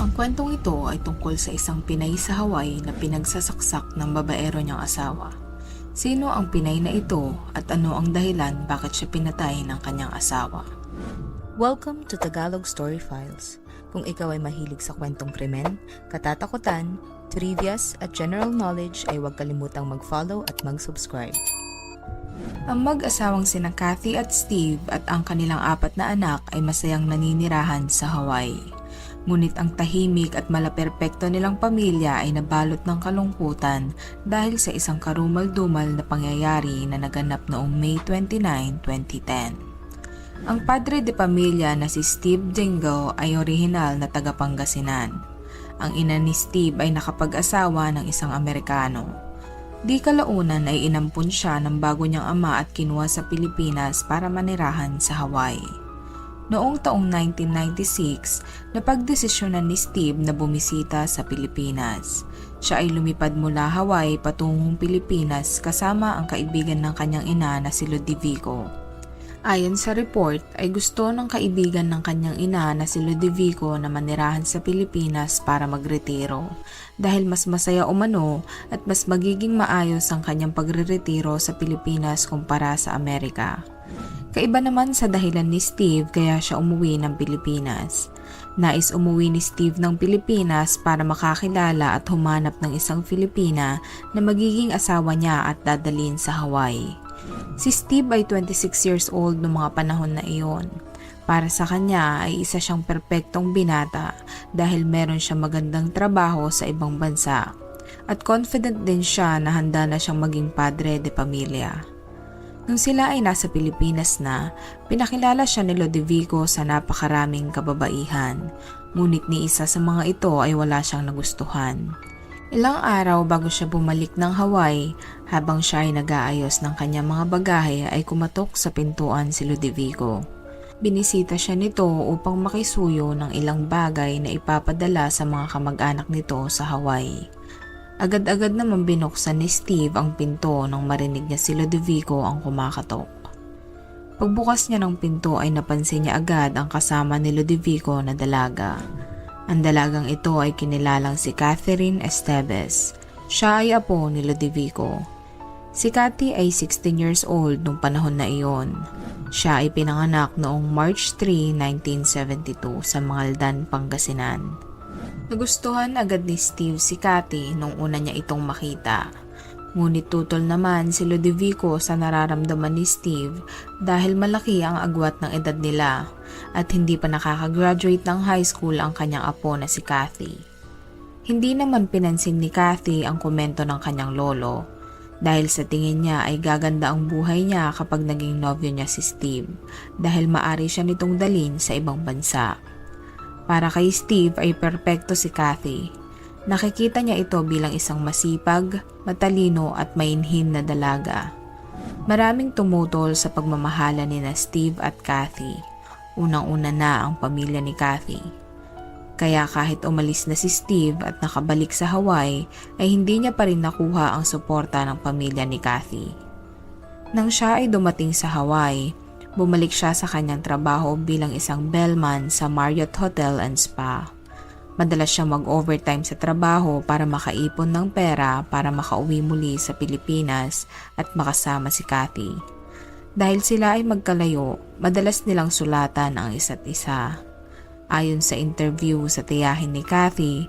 Ang kwentong ito ay tungkol sa isang Pinay sa Hawaii na pinagsasaksak ng babaero niyang asawa. Sino ang Pinay na ito at ano ang dahilan bakit siya pinatay ng kanyang asawa? Welcome to Tagalog Story Files. Kung ikaw ay mahilig sa kwentong krimen, katatakutan, trivias at general knowledge ay huwag kalimutang mag-follow at mag-subscribe. Ang mag-asawang sina Kathy at Steve at ang kanilang apat na anak ay masayang naninirahan sa Hawaii. Ngunit ang tahimik at malaperpekto nilang pamilya ay nabalot ng kalungkutan dahil sa isang karumal-dumal na pangyayari na naganap noong May 29, 2010. Ang padre de pamilya na si Steve Dingle ay orihinal na taga Pangasinan. Ang ina ni Steve ay nakapag-asawa ng isang Amerikano. Di kalaunan ay inampun siya ng bago niyang ama at kinuha sa Pilipinas para manirahan sa Hawaii. Noong taong 1996, napagdesisyonan ni Steve na bumisita sa Pilipinas. Siya ay lumipad mula Hawaii patungong Pilipinas kasama ang kaibigan ng kanyang ina na si Ludovico. Ayon sa report, ay gusto ng kaibigan ng kanyang ina na si Ludovico na manirahan sa Pilipinas para magretiro dahil mas masaya umano at mas magiging maayos ang kanyang pagreretiro sa Pilipinas kumpara sa Amerika. Kaiba naman sa dahilan ni Steve kaya siya umuwi ng Pilipinas. Nais umuwi ni Steve ng Pilipinas para makakilala at humanap ng isang Filipina na magiging asawa niya at dadalhin sa Hawaii. Si Steve ay 26 years old noong mga panahon na iyon. Para sa kanya ay isa siyang perpektong binata dahil meron siyang magandang trabaho sa ibang bansa. At confident din siya na handa na siyang maging padre de pamilya. Nung sila ay nasa Pilipinas na, pinakilala siya ni Lodovico sa napakaraming kababaihan. Ngunit ni isa sa mga ito ay wala siyang nagustuhan. Ilang araw bago siya bumalik ng Hawaii, habang siya ay nag-aayos ng kanyang mga bagahe ay kumatok sa pintuan si Ludovico. Binisita siya nito upang makisuyo ng ilang bagay na ipapadala sa mga kamag-anak nito sa Hawaii. Agad-agad naman binuksan ni Steve ang pinto nang marinig niya si Ludovico ang kumakatok. Pagbukas niya ng pinto ay napansin niya agad ang kasama ni Ludovico na dalaga. Ang dalagang ito ay kinilalang si Catherine Esteves. Siya ay apo ni Ludovico. Si Cathy ay 16 years old nung panahon na iyon. Siya ay pinanganak noong March 3, 1972 sa Mangaldan, Pangasinan. Nagustuhan agad ni Steve si Cathy nung una niya itong makita. Ngunit tutol naman si Ludovico sa nararamdaman ni Steve dahil malaki ang agwat ng edad nila at hindi pa nakakagraduate ng high school ang kanyang apo na si Cathy. Hindi naman pinansin ni Cathy ang komento ng kanyang lolo dahil sa tingin niya ay gaganda ang buhay niya kapag naging nobyo niya si Steve dahil maari siya nitong dalin sa ibang bansa. Para kay Steve ay perpekto si Kathy. Nakikita niya ito bilang isang masipag, matalino at mainhin na dalaga. Maraming tumutol sa pagmamahala ni na Steve at Kathy. Unang-una na ang pamilya ni Kathy. Kaya kahit umalis na si Steve at nakabalik sa Hawaii ay hindi niya pa rin nakuha ang suporta ng pamilya ni Kathy. Nang siya ay dumating sa Hawaii, bumalik siya sa kanyang trabaho bilang isang bellman sa Marriott Hotel and Spa. Madalas siya mag-overtime sa trabaho para makaipon ng pera para makauwi muli sa Pilipinas at makasama si Kathy. Dahil sila ay magkalayo, madalas nilang sulatan ang isa't isa. Ayon sa interview sa tiyahin ni Kathy,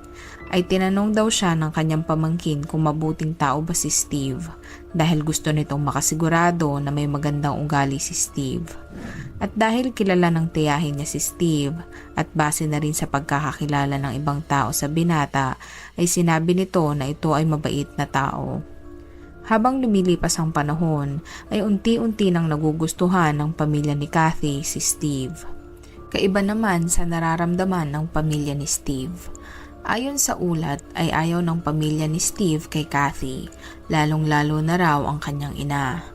ay tinanong daw siya ng kanyang pamangkin kung mabuting tao ba si Steve dahil gusto nitong makasigurado na may magandang ugali si Steve. At dahil kilala ng tiyahin niya si Steve at base na rin sa pagkakakilala ng ibang tao sa binata ay sinabi nito na ito ay mabait na tao. Habang lumilipas ang panahon ay unti-unti nang nagugustuhan ng pamilya ni Kathy si Steve. Kaiba naman sa nararamdaman ng pamilya ni Steve. Ayon sa ulat ay ayaw ng pamilya ni Steve kay Kathy, lalong-lalo na raw ang kanyang ina.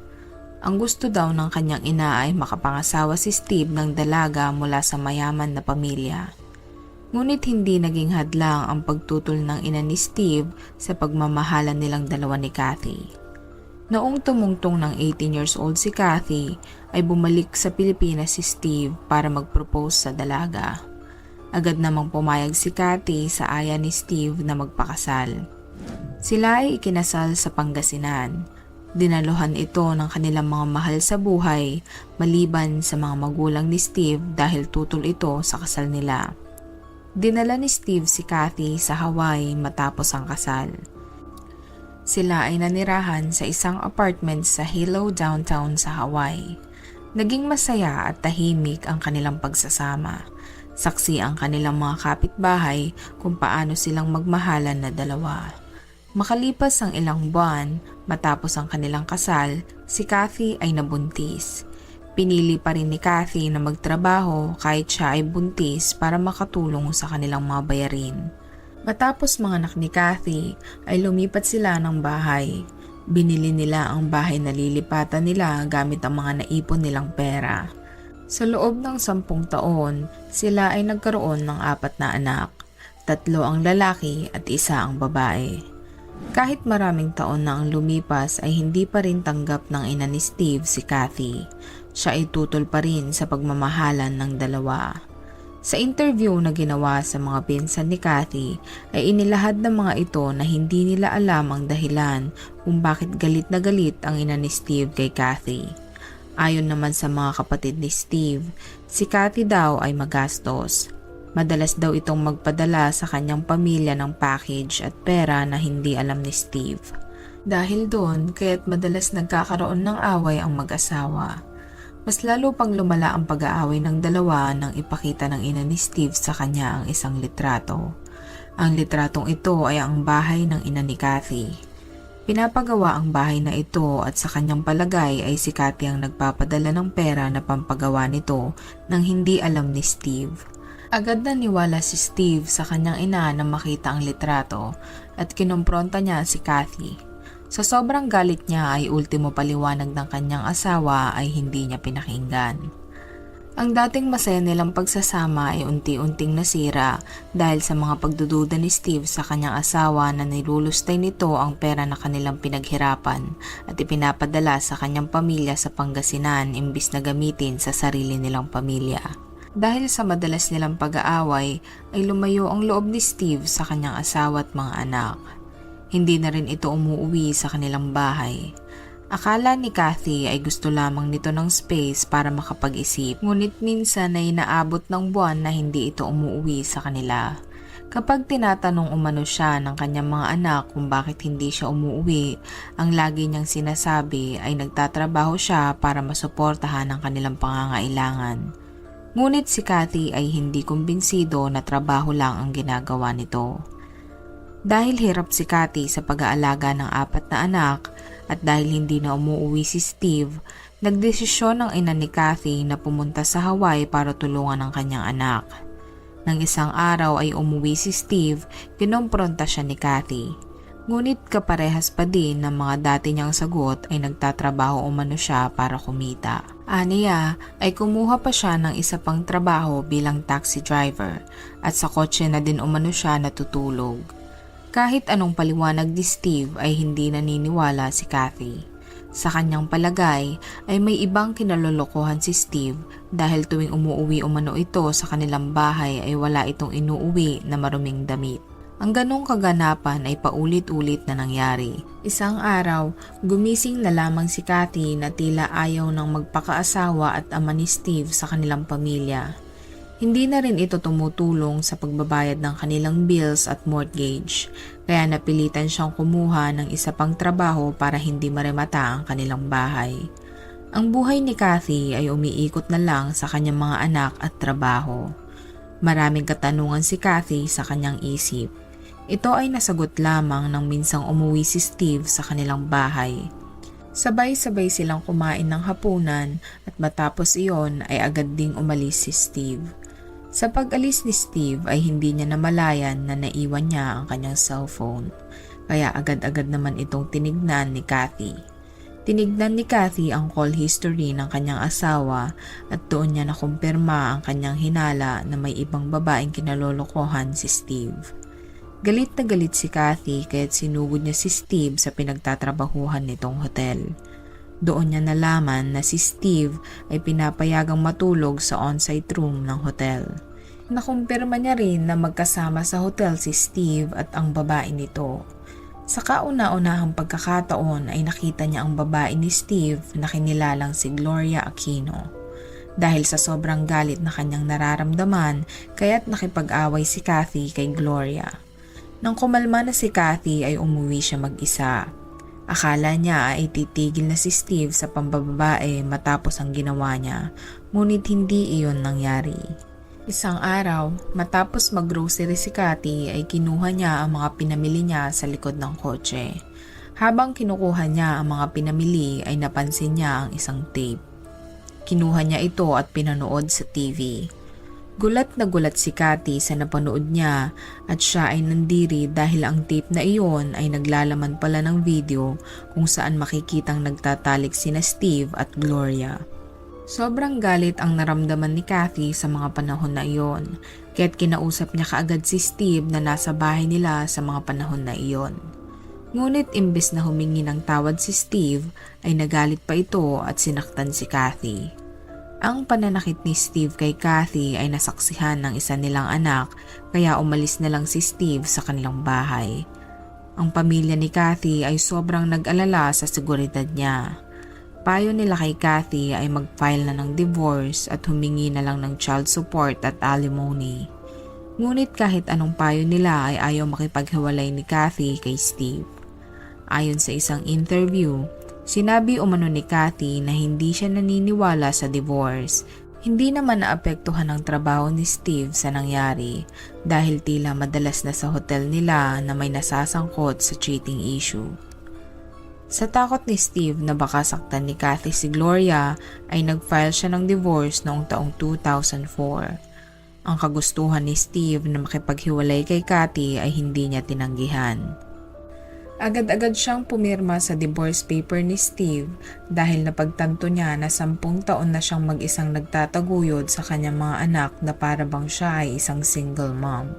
Ang gusto daw ng kanyang ina ay makapangasawa si Steve ng dalaga mula sa mayaman na pamilya. Ngunit hindi naging hadlang ang pagtutol ng ina ni Steve sa pagmamahalan nilang dalawa ni Kathy. Noong tumungtong ng 18 years old si Kathy, ay bumalik sa Pilipinas si Steve para mag-propose sa dalaga. Agad namang pumayag si Cathy sa aya ni Steve na magpakasal. Sila ay ikinasal sa Pangasinan. Dinaluhan ito ng kanilang mga mahal sa buhay maliban sa mga magulang ni Steve dahil tutol ito sa kasal nila. Dinala ni Steve si Cathy sa Hawaii matapos ang kasal. Sila ay nanirahan sa isang apartment sa Hilo downtown sa Hawaii. Naging masaya at tahimik ang kanilang pagsasama. Saksi ang kanilang mga kapitbahay kung paano silang magmahalan na dalawa. Makalipas ang ilang buwan, matapos ang kanilang kasal, si Kathy ay nabuntis. Pinili pa rin ni Kathy na magtrabaho kahit siya ay buntis para makatulong sa kanilang mga bayarin. Matapos mga anak ni Kathy, ay lumipat sila ng bahay. Binili nila ang bahay na lilipatan nila gamit ang mga naipon nilang pera. Sa loob ng sampung taon, sila ay nagkaroon ng apat na anak. Tatlo ang lalaki at isa ang babae. Kahit maraming taon na ang lumipas ay hindi pa rin tanggap ng ina ni Steve si Kathy. Siya ay tutol pa rin sa pagmamahalan ng dalawa. Sa interview na ginawa sa mga pinsan ni Kathy ay inilahad ng mga ito na hindi nila alam ang dahilan kung bakit galit na galit ang ina ni Steve kay Kathy. Ayon naman sa mga kapatid ni Steve, si Kathy daw ay magastos. Madalas daw itong magpadala sa kanyang pamilya ng package at pera na hindi alam ni Steve. Dahil doon, kaya't madalas nagkakaroon ng away ang mag-asawa. Mas lalo pang lumala ang pag-aaway ng dalawa nang ipakita ng ina ni Steve sa kanya ang isang litrato. Ang litratong ito ay ang bahay ng ina ni Kathy. Pinapagawa ang bahay na ito at sa kanyang palagay ay si Kathy ang nagpapadala ng pera na pampagawa nito nang hindi alam ni Steve. Agad na niwala si Steve sa kanyang ina na makita ang litrato at kinompronta niya si Kathy. Sa sobrang galit niya ay ultimo paliwanag ng kanyang asawa ay hindi niya pinakinggan. Ang dating masaya nilang pagsasama ay unti-unting nasira dahil sa mga pagdududa ni Steve sa kanyang asawa na nilulustay nito ang pera na kanilang pinaghirapan at ipinapadala sa kanyang pamilya sa Pangasinan imbis na gamitin sa sarili nilang pamilya. Dahil sa madalas nilang pag-aaway ay lumayo ang loob ni Steve sa kanyang asawa at mga anak. Hindi na rin ito umuwi sa kanilang bahay. Akala ni Kathy ay gusto lamang nito ng space para makapag-isip, ngunit minsan ay naabot ng buwan na hindi ito umuwi sa kanila. Kapag tinatanong umano siya ng kanyang mga anak kung bakit hindi siya umuwi, ang lagi niyang sinasabi ay nagtatrabaho siya para masuportahan ang kanilang pangangailangan. Ngunit si Kathy ay hindi kumbinsido na trabaho lang ang ginagawa nito. Dahil hirap si Kathy sa pag-aalaga ng apat na anak at dahil hindi na umuwi si Steve, nagdesisyon ang ina ni Kathy na pumunta sa Hawaii para tulungan ang kanyang anak. Nang isang araw ay umuwi si Steve, kinompronta siya ni Kathy. Ngunit kaparehas pa din ng mga dati niyang sagot ay nagtatrabaho umano siya para kumita. Aniya ay kumuha pa siya ng isa pang trabaho bilang taxi driver at sa kotse na din umano siya natutulog. Kahit anong paliwanag ni Steve ay hindi naniniwala si Kathy. Sa kanyang palagay ay may ibang kinalolokohan si Steve dahil tuwing umuwi umano ito sa kanilang bahay ay wala itong inuuwi na maruming damit. Ang ganong kaganapan ay paulit-ulit na nangyari. Isang araw, gumising na lamang si Kathy na tila ayaw ng magpakaasawa at ama ni Steve sa kanilang pamilya. Hindi na rin ito tumutulong sa pagbabayad ng kanilang bills at mortgage, kaya napilitan siyang kumuha ng isa pang trabaho para hindi maremata ang kanilang bahay. Ang buhay ni Kathy ay umiikot na lang sa kanyang mga anak at trabaho. Maraming katanungan si Kathy sa kanyang isip. Ito ay nasagot lamang nang minsang umuwi si Steve sa kanilang bahay. Sabay-sabay silang kumain ng hapunan at matapos iyon ay agad ding umalis si Steve. Sa pag-alis ni Steve ay hindi niya namalayan na naiwan niya ang kanyang cellphone, kaya agad-agad naman itong tinignan ni Kathy. Tinignan ni Kathy ang call history ng kanyang asawa at doon niya nakumpirma ang kanyang hinala na may ibang babaeng kinalolokohan si Steve. Galit na galit si Kathy kaya't sinugod niya si Steve sa pinagtatrabahuhan nitong hotel. Doon niya nalaman na si Steve ay pinapayagang matulog sa on-site room ng hotel. Nakumpirma niya rin na magkasama sa hotel si Steve at ang babae nito. Sa kauna-unahang pagkakataon ay nakita niya ang babae ni Steve na kinilalang si Gloria Aquino. Dahil sa sobrang galit na kanyang nararamdaman, kaya't nakipag-away si Kathy kay Gloria. Nang kumalma na si Kathy ay umuwi siya mag-isa. Akala niya ay titigil na si Steve sa pambababae matapos ang ginawa niya, ngunit hindi iyon nangyari. Isang araw, matapos mag-grocery si Cathy ay kinuha niya ang mga pinamili niya sa likod ng kotse. Habang kinukuha niya ang mga pinamili ay napansin niya ang isang tape. Kinuha niya ito at pinanood sa TV. Gulat na gulat si Cathy sa napanood niya at siya ay nandiri dahil ang tape na iyon ay naglalaman pala ng video kung saan makikitang nagtatalik sina Steve at Gloria. Sobrang galit ang naramdaman ni Kathy sa mga panahon na iyon, kaya't kinausap niya kaagad si Steve na nasa bahay nila sa mga panahon na iyon. Ngunit imbes na humingi ng tawad si Steve, ay nagalit pa ito at sinaktan si Kathy. Ang pananakit ni Steve kay Kathy ay nasaksihan ng isa nilang anak kaya umalis na lang si Steve sa kanilang bahay. Ang pamilya ni Kathy ay sobrang nag-alala sa seguridad niya. Payo nila kay Kathy ay mag-file na ng divorce at humingi na lang ng child support at alimony. Ngunit kahit anong payo nila ay ayaw makipaghiwalay ni Kathy kay Steve. Ayon sa isang interview, sinabi umano ni Kathy na hindi siya naniniwala sa divorce. Hindi naman naapektuhan ang trabaho ni Steve sa nangyari dahil tila madalas na sa hotel nila na may nasasangkot sa cheating issue. Sa takot ni Steve na baka saktan ni Kathy si Gloria ay nag-file siya ng divorce noong taong 2004. Ang kagustuhan ni Steve na makipaghiwalay kay Kathy ay hindi niya tinanggihan. Agad-agad siyang pumirma sa divorce paper ni Steve dahil napagtanto niya na sampung taon na siyang mag-isang nagtataguyod sa kanyang mga anak na para bang siya ay isang single mom.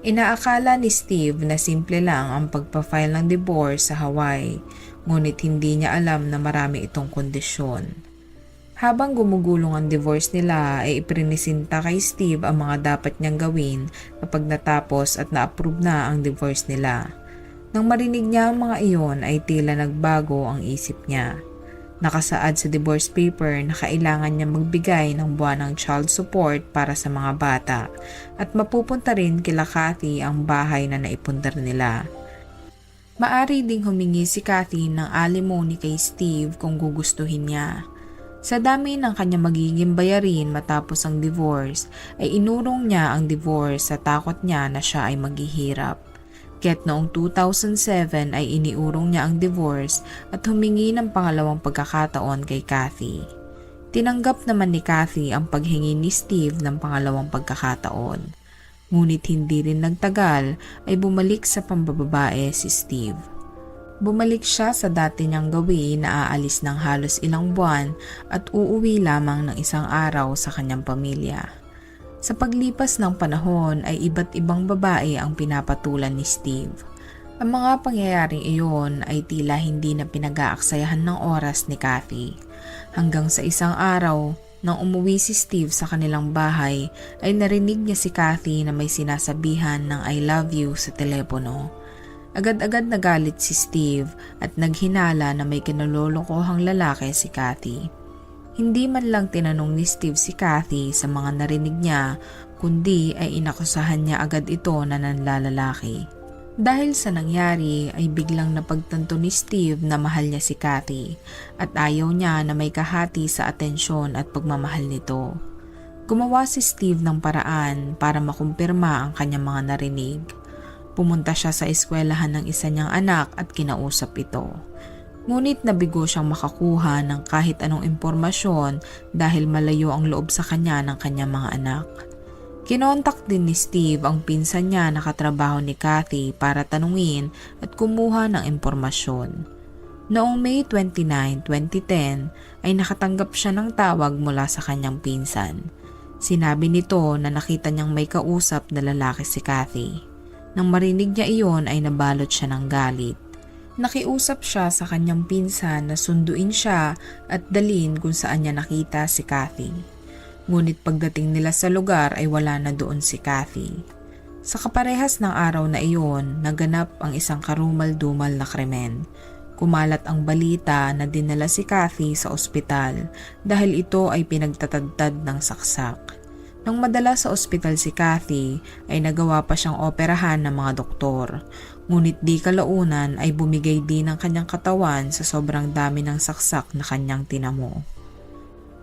Inaakala ni Steve na simple lang ang pagpa-file ng divorce sa Hawaii, ngunit hindi niya alam na marami itong kondisyon. Habang gumugulong ang divorce nila ay iprinisinta kay Steve ang mga dapat niyang gawin kapag natapos at na-approve na ang divorce nila. Nang marinig niya ang mga iyon ay tila nagbago ang isip niya. Nakasaad sa divorce paper na kailangan niya magbigay ng buwanang child support para sa mga bata at mapupunta rin kila Kathy ang bahay na naipundar nila. Maari ding humingi si Kathy ng alimony kay Steve kung gugustuhin niya. Sa dami ng kanya magiging bayarin matapos ang divorce, ay inurong niya ang divorce sa takot niya na siya ay maghihirap. Kaya't noong 2007 ay iniurong niya ang divorce at humingi ng pangalawang pagkakataon kay Kathy. Tinanggap naman ni Kathy ang paghingi ni Steve ng pangalawang pagkakataon. Ngunit hindi rin nagtagal ay bumalik sa pambababae si Steve. Bumalik siya sa dati niyang gawin na aalis ng halos ilang buwan at uuwi lamang ng isang araw sa kanyang pamilya. Sa paglipas ng panahon ay iba't ibang babae ang pinapatulan ni Steve. Ang mga pangyayaring iyon ay tila hindi na pinag-aaksayahan ng oras ni Kathy. Hanggang sa isang araw, nang umuwi si Steve sa kanilang bahay, ay narinig niya si Kathy na may sinasabihan ng I love you sa telepono. Agad-agad nagalit si Steve at naghinala na may kinalolokohang lalaki si Kathy. Hindi man lang tinanong ni Steve si Kathy sa mga narinig niya, kundi ay inakusahan niya agad ito na nanlalalaki. Dahil sa nangyari ay biglang napagtanto ni Steve na mahal niya si Kathy at ayaw niya na may kahati sa atensyon at pagmamahal nito. Gumawa si Steve ng paraan para makumpirma ang kanyang mga narinig. Pumunta siya sa eskwelahan ng isa niyang anak at kinausap ito. Ngunit nabigo siyang makakuha ng kahit anong impormasyon dahil malayo ang loob sa kanya ng kanyang mga anak. Kinontak din ni Steve ang pinsan niya na katrabaho ni Kathy para tanungin at kumuha ng impormasyon. Noong May 29, 2010 ay nakatanggap siya ng tawag mula sa kanyang pinsan. Sinabi nito na nakita niyang may kausap na lalaki si Kathy. Nang marinig niya iyon ay nabalot siya ng galit. Nakiusap siya sa kanyang pinsan na sunduin siya at dalin kung saan niya nakita si Kathy. Ngunit pagdating nila sa lugar ay wala na doon si Kathy. Sa kaparehas ng araw na iyon, naganap ang isang karumal-dumal na krimen. Kumalat ang balita na dinala si Kathy sa ospital dahil ito ay pinagtatadtad ng saksak. Nang madala sa ospital si Kathy, ay nagawa pa siyang operahan ng mga doktor. Ngunit di kalaunan ay bumigay din ang kanyang katawan sa sobrang dami ng saksak na kanyang tinamo.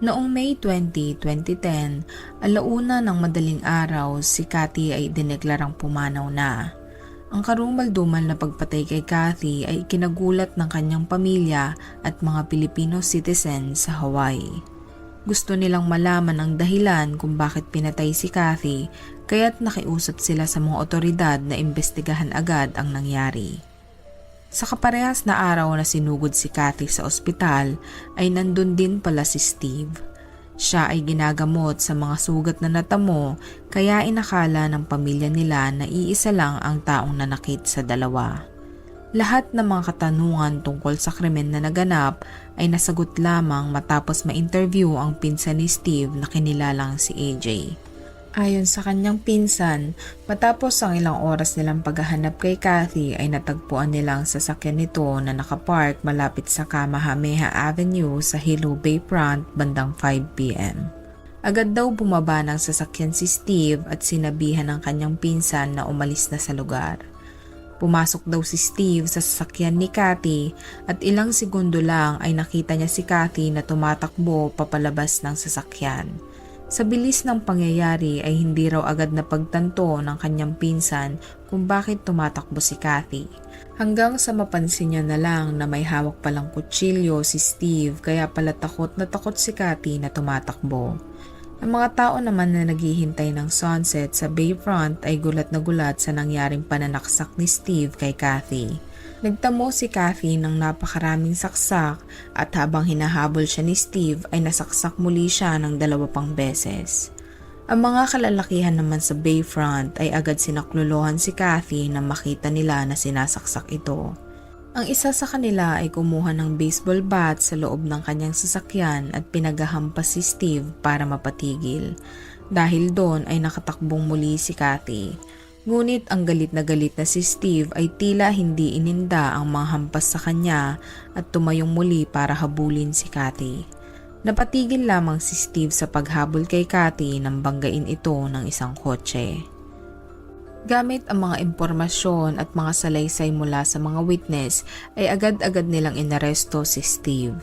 Noong May 20, 2010, alauna ng madaling araw, si Cathy ay dineklarang pumanaw na. Ang karumal-dumal na pagpatay kay Cathy ay kinagulat ng kanyang pamilya at mga Pilipino citizen sa Hawaii. Gusto nilang malaman ang dahilan kung bakit pinatay si Cathy kaya't nakiusap sila sa mga otoridad na imbestigahan agad ang nangyari. Sa kaparehas na araw na sinugod si Kathy sa ospital ay nandun din pala si Steve. Siya ay ginagamot sa mga sugat na natamo kaya inakala ng pamilya nila na iisa lang ang taong nanakit sa dalawa. Lahat ng mga katanungan tungkol sa krimen na naganap ay nasagot lamang matapos ma-interview ang pinsan ni Steve na kinilalang si AJ. Ayon sa kanyang pinsan, matapos ang ilang oras nilang paghahanap kay Kathy ay natagpuan nilang sasakyan nito na nakapark malapit sa Kamahameha Avenue sa Hilo Bayfront bandang 5pm. Agad daw bumaba ng sasakyan si Steve at sinabihan ng kanyang pinsan na umalis na sa lugar. Pumasok daw si Steve sa sasakyan ni Kathy at ilang segundo lang ay nakita niya si Kathy na tumatakbo papalabas ng sasakyan. Sa bilis ng pangyayari ay hindi raw agad na pagtanto ng kanyang pinsan kung bakit tumatakbo si Kathy. Hanggang sa mapansin niya na lang na may hawak palang kutsilyo si Steve kaya pala takot na takot si Kathy na tumatakbo. Ang mga tao naman na naghihintay ng sunset sa bayfront ay gulat na gulat sa nangyaring pananaksak ni Steve kay Kathy. Nagtamo si Kathy ng napakaraming saksak at habang hinahabol siya ni Steve ay nasaksak muli siya ng dalawa pang beses. Ang mga kalalakihan naman sa Bayfront ay agad sinakluluhan si Kathy na makita nila na sinasaksak ito. Ang isa sa kanila ay kumuha ng baseball bat sa loob ng kanyang sasakyan at pinagahampas si Steve para mapatigil. Dahil doon ay nakatakbong muli si Kathy. Ngunit ang galit na galit na si Steve ay tila hindi ininda ang mga hampas sa kanya at tumayong muli para habulin si Kathy. Napatigil lamang si Steve sa paghabol kay Kathy nang banggain ito ng isang kotse. Gamit ang mga impormasyon at mga salaysay mula sa mga witness ay agad-agad nilang inaresto si Steve.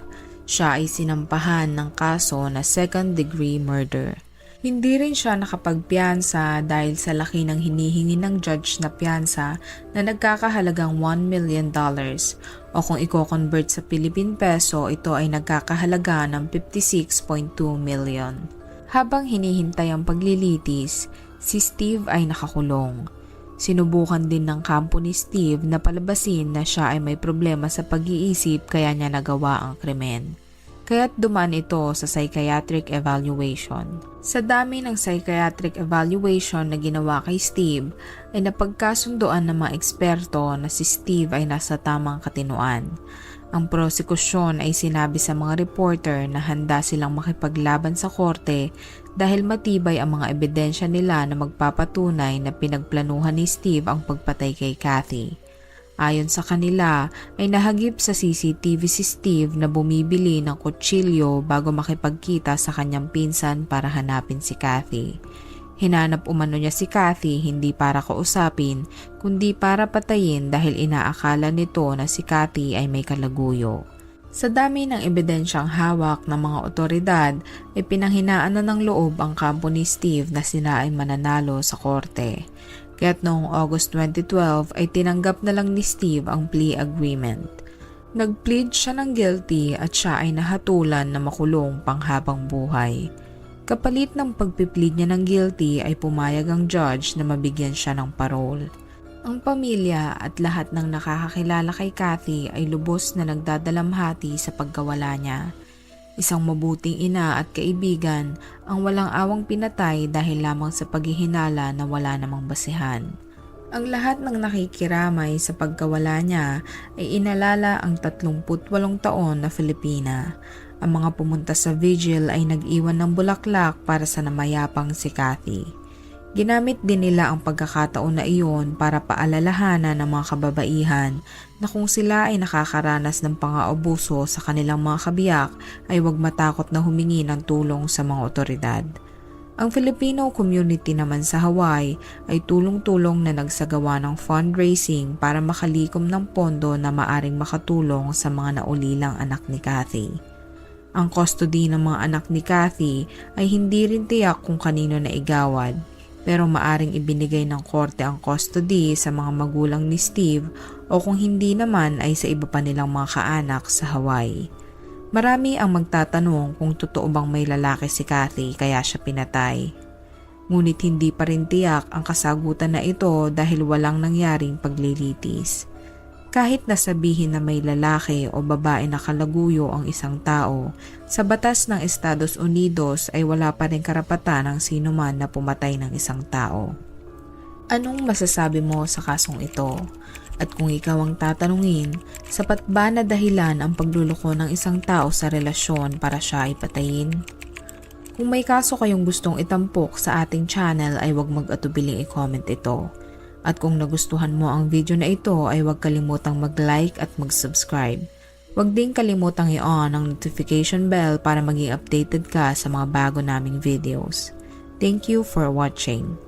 Siya ay sinampahan ng kaso na second degree murder. Hindi rin siya nakapagpiyansa dahil sa laki ng hinihingi ng judge na piyansa na nagkakahalagang 1 million dollars o kung i-convert sa Philippine peso ito ay nagkakahalaga ng 56.2 million. Habang hinihintay ang paglilitis, si Steve ay nakakulong. Sinubukan din ng kampo ni Steve na palabasin na siya ay may problema sa pag-iisip kaya niya nagawa ang krimen kaya't duman ito sa psychiatric evaluation. Sa dami ng psychiatric evaluation na ginawa kay Steve, ay napagkasundoan ng mga eksperto na si Steve ay nasa tamang katinuan. Ang prosekusyon ay sinabi sa mga reporter na handa silang makipaglaban sa korte dahil matibay ang mga ebidensya nila na magpapatunay na pinagplanuhan ni Steve ang pagpatay kay Kathy. Ayon sa kanila ay nahagip sa CCTV si Steve na bumibili ng kutsilyo bago makipagkita sa kanyang pinsan para hanapin si Kathy. Hinanap umano niya si Kathy hindi para kausapin kundi para patayin dahil inaakala nito na si Kathy ay may kalaguyo. Sa dami ng ebidensyang hawak ng mga otoridad ay pinanghinaan na ng loob ang kampo ni Steve na sila ay mananalo sa korte. Kaya't noong August 2012 ay tinanggap na lang ni Steve ang plea agreement. Nag-plead siya ng guilty at siya ay nahatulan na makulong panghabang buhay. Kapalit ng pagpiplead niya ng guilty ay pumayag ang judge na mabigyan siya ng parole. Ang pamilya at lahat ng nakakakilala kay Kathy ay lubos na nagdadalamhati sa pagkawala niya. Isang mabuting ina at kaibigan ang walang awang pinatay dahil lamang sa paghihinala na wala namang basihan. Ang lahat ng nakikiramay sa pagkawala niya ay inalala ang 38 taon na Filipina. Ang mga pumunta sa vigil ay nag-iwan ng bulaklak para sa namayapang si Kathy. Ginamit din nila ang pagkakataon na iyon para paalalahanan ng mga kababaihan na kung sila ay nakakaranas ng pang-aabuso sa kanilang mga kabiyak ay huwag matakot na humingi ng tulong sa mga otoridad. Ang Filipino community naman sa Hawaii ay tulong-tulong na nagsagawa ng fundraising para makalikom ng pondo na maaring makatulong sa mga naulilang anak ni Kathy. Ang custody ng mga anak ni Kathy ay hindi rin tiyak kung kanino na igawad, pero maaring ibinigay ng korte ang custody sa mga magulang ni Steve o kung hindi naman ay sa iba pa nilang mga kaanak sa Hawaii. Marami ang magtatanong kung totoo bang may lalaki si Kathy kaya siya pinatay. Ngunit hindi pa rin tiyak ang kasagutan na ito dahil walang nangyaring paglilitis. Kahit nasabihin na may lalaki o babae na kalaguyo ang isang tao, sa batas ng Estados Unidos ay wala pa rin karapatan ng sino man na pumatay ng isang tao. Anong masasabi mo sa kasong ito? At kung ikaw ang tatanungin, sapat ba na dahilan ang pagluloko ng isang tao sa relasyon para siya ay patayin? Kung may kaso kayong gustong itampok sa ating channel ay huwag mag-atubiling i-comment ito. At kung nagustuhan mo ang video na ito ay huwag kalimutang mag-like at mag-subscribe. Huwag din kalimutang i-on ang notification bell para maging updated ka sa mga bago naming videos. Thank you for watching.